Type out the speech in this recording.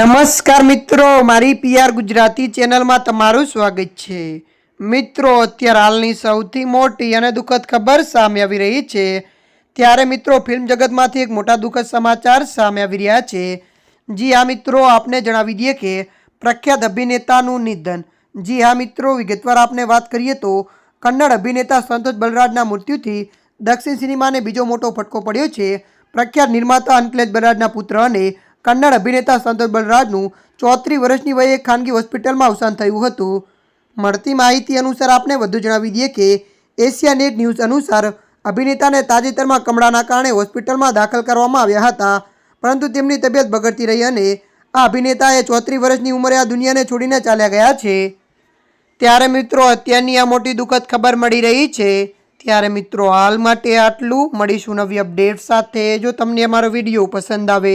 નમસ્કાર મિત્રો, મારી પીઆર ગુજરાતી ચેનલમાં તમારું સ્વાગત છે. મિત્રો, અત્યારે હાલની સૌથી મોટી અને દુઃખદ ખબર સામે આવી રહી છે. ત્યારે મિત્રો, ફિલ્મ જગતમાંથી એક મોટા દુઃખદ સમાચાર સામે આવી રહ્યા છે. જી હા, મિત્રો, આપને જણાવી દઈએ કે પ્રખ્યાત અભિનેતાનું નિધન. જી હા, મિત્રો, વિગતવાર આપને વાત કરીએ તો કન્નડ અભિનેતા સંતોષ બલરાજના મૃત્યુથી દક્ષિણ સિનેમાને બીજો મોટો ફટકો પડ્યો છે. પ્રખ્યાત નિર્માતા અંકલેશ બલરાજના પુત્ર અને કન્નડ અભિનેતા સંતોષ બલરાજનું ચોત્રીસ વર્ષની વયે ખાનગી હોસ્પિટલમાં અવસાન થયું હતું. મળતી માહિતી અનુસાર આપને વધુ જણાવી દઈએ કે એશિયા નેટ ન્યૂઝ અનુસાર અભિનેતાને તાજેતરમાં કમળાના કારણે હોસ્પિટલમાં દાખલ કરવામાં આવ્યા હતા, પરંતુ તેમની તબિયત બગડતી રહી અને આ અભિનેતાએ ચોત્રીસ વર્ષની ઉંમરે આ દુનિયાને છોડીને ચાલ્યા ગયા છે. ત્યારે મિત્રો, અત્યારની આ મોટી દુઃખદ ખબર મળી રહી છે. ત્યારે મિત્રો, હાલ માટે આટલું. મળીશું નવી અપડેટ સાથે. જો તમને અમારો વીડિયો પસંદ આવે